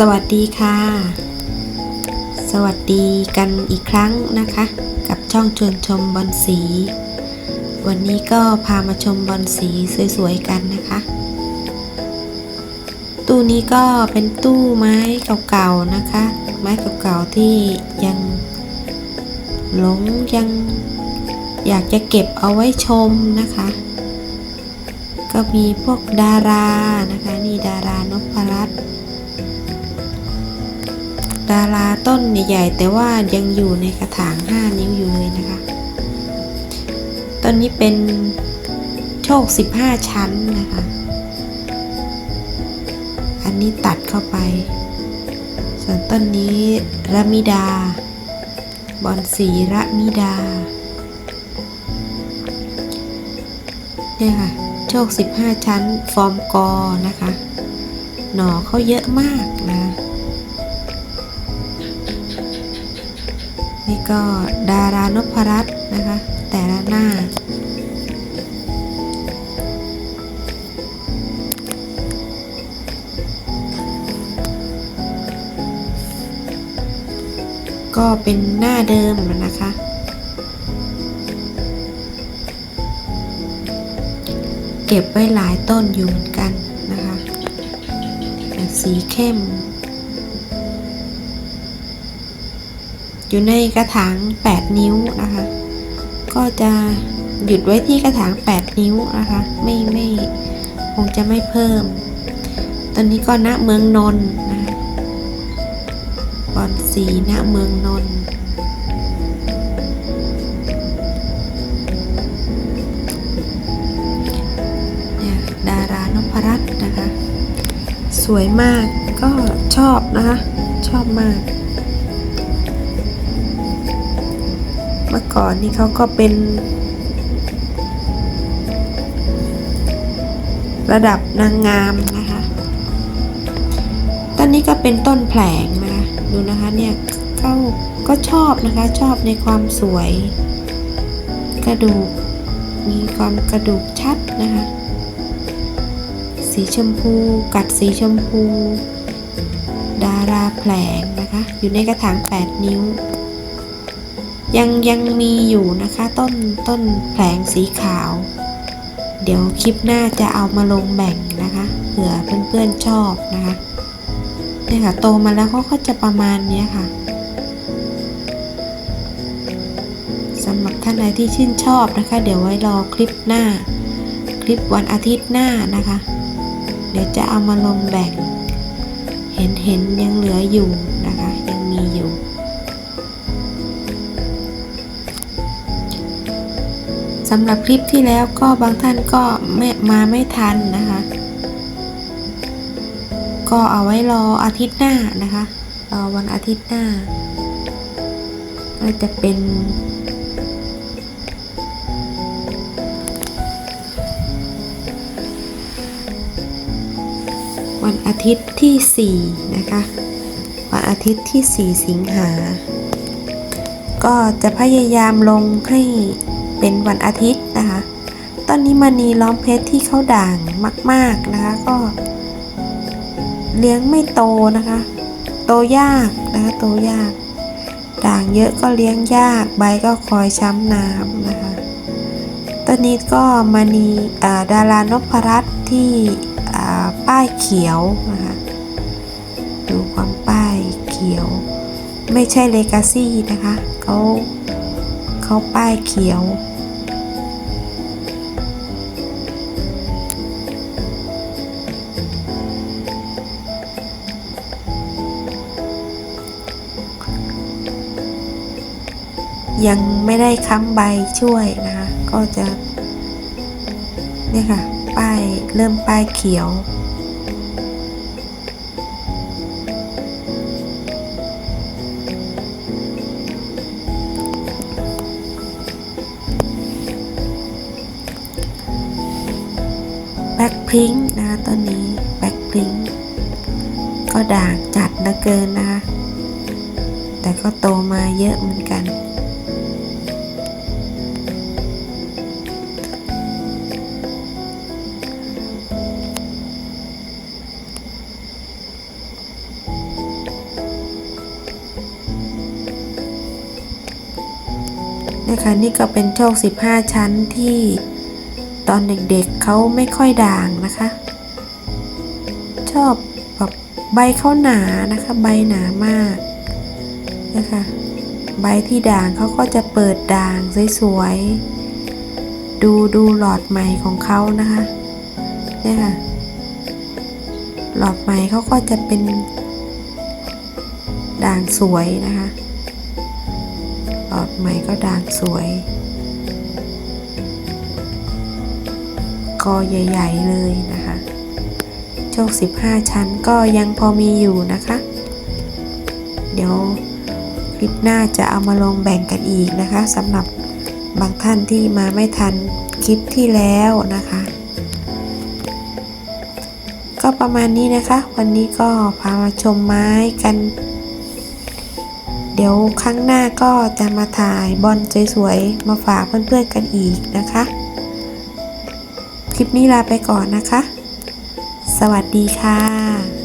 สวัสดีค่ะ สวัสดีกันอีกครั้งนะคะ กับช่องชวนชมบอลสี วันนี้ก็พามาชมบอลสีสวยๆกันนะคะ ตู้นี้ก็เป็นตู้ไม้เก่าๆนะคะ ไม้เก่าๆที่ยังหลงยังอยากจะเก็บเอาไว้ชมนะคะ ก็มีพวกดารานะคะ นี่ดารานพรัตน์ ดาราต้นใหญ่ๆแต่ว่ายังอยู่ในกระถาง 5 นิ้วอยู่เลยนะคะ ต้นนี้เป็นโชค 15 ชั้นนะคะ อันนี้ตัดเข้าไป ส่วนต้นนี้ระมิดา บอนสีระมิดา เนี่ยค่ะ โชค 15 ชั้นฟอร์มกอนะคะ หน่อเขาเยอะมากนะ นี่ก็ดารานพรัตน์นะคะ แต่ละหน้า ก็เป็นหน้าเดิมนะคะเก็บไว้หลายต้นอยู่เหมือนกัน สีเข้ม อยู่ในกระถาง 8 นิ้วนะคะ ก็จะหยุดไว้ที่กระถาง 8 นิ้วนะคะ ไม่ไม่คงจะไม่เพิ่ม ตอนนี้ก็ณเมืองนนท์นะคะบอนสีณเมืองนนท์เนี่ยดารานพรัตน์ สวยมากก็ชอบนะคะ ชอบมาก เมื่อก่อนนี่เขาก็เป็น ระดับนางงามนะคะ ต้นนี้ก็เป็นต้นแผลงนะคะ ดูนะคะเนี่ยก็ก็ชอบนะคะ ชอบในความสวย กระดูก มีความกระดูกชัดนะคะ สีชมพู กัดสีชมพู ดาราแผลงนะคะ อยู่ในกระถาง 8 นิ้ว ยังยังมีอยู่นะคะต้นต้นแผลงสีขาว เดี๋ยวคลิปหน้าจะเอามาลงแบ่งนะคะเผื่อเพื่อนๆชอบนะคะเนี่ยค่ะโตมาแล้วเขาก็จะประมาณนี้ค่ะสำหรับท่านใดที่ชื่นชอบนะคะ เดี๋ยวไว้รอคลิปหน้า คลิปวันอาทิตย์หน้านะคะ เดี๋ยวจะเอามาลงแบ่ง เห็นเห็นยังเหลืออยู่นะคะ ยังมีอยู่ สำหรับคลิปที่แล้วก็บางท่านก็ไม่มาไม่ทันนะคะ ก็เอาไว้รออาทิตย์หน้านะคะ รอวันอาทิตย์หน้า ก็จะเป็น วันอาทิตย์ที่ 4 นะคะ วันอาทิตย์ที่ 4 สิงหา ก็จะพยายามลงให้เป็นวันอาทิตย์นะคะ ตอนนี้มณีล้อมเพชรที่เขาด่างมากๆนะคะก็ เลี้ยงไม่โตนะคะ โตยากนะคะโตยาก ด่างเยอะก็เลี้ยงยากใบก็คอยช้ำน้ำนะคะตอนนี้ก็มณีดารานพรัตน์ที่ ป้ายเขียวนะคะดูความป้ายเขียว ไม่ใช่เลกาซี่นะคะเขาเขาป้ายเขียวยังไม่ได้ค้ำใบช่วยนะคะ ก็จะเนี่ยค่ะ ป้ายเริ่มป้ายเขียว แบ็คพิงค์นะต้นนี้แบ็คพิงค์ก็ด่างจัดนะเกินนะะแต่ก็โตมาเยอะเหมือนกัน นะคะนี่ก็เป็นโชค 15 ชั้นที่ ตอนเด็กๆเเขาไม่ค่อยด่างนะคะ ชอบแบบใบเขาหนานะคะ ใบหนามากนะคะใบที่ด่างเขาก็จะเปิดด่างสวยๆดูดูหลอดใหม่ของเขานะคะเนี่ยค่ะหลอดใหม่เขาก็จะเป็นด่างสวยนะคะ หลอดใหม่ก็ด่างสวย กอใหญ่ ๆ เลยนะคะโชค 15 ชั้นก็ยังพอมีอยู่นะคะ เดี๋ยวคลิปหน้าจะเอามาลงแบ่งกันอีกนะคะสำหรับบางท่านที่มาไม่ทันคลิปที่แล้วนะคะ ก็ประมาณนี้นะคะ วันนี้ก็พามาชมไม้กัน เดี๋ยวครั้งหน้าก็จะมาถ่ายบอลสวยๆมาฝากเพื่อนๆกันอีกนะคะ คลิปนี้ลาไปก่อนนะคะ สวัสดีค่ะ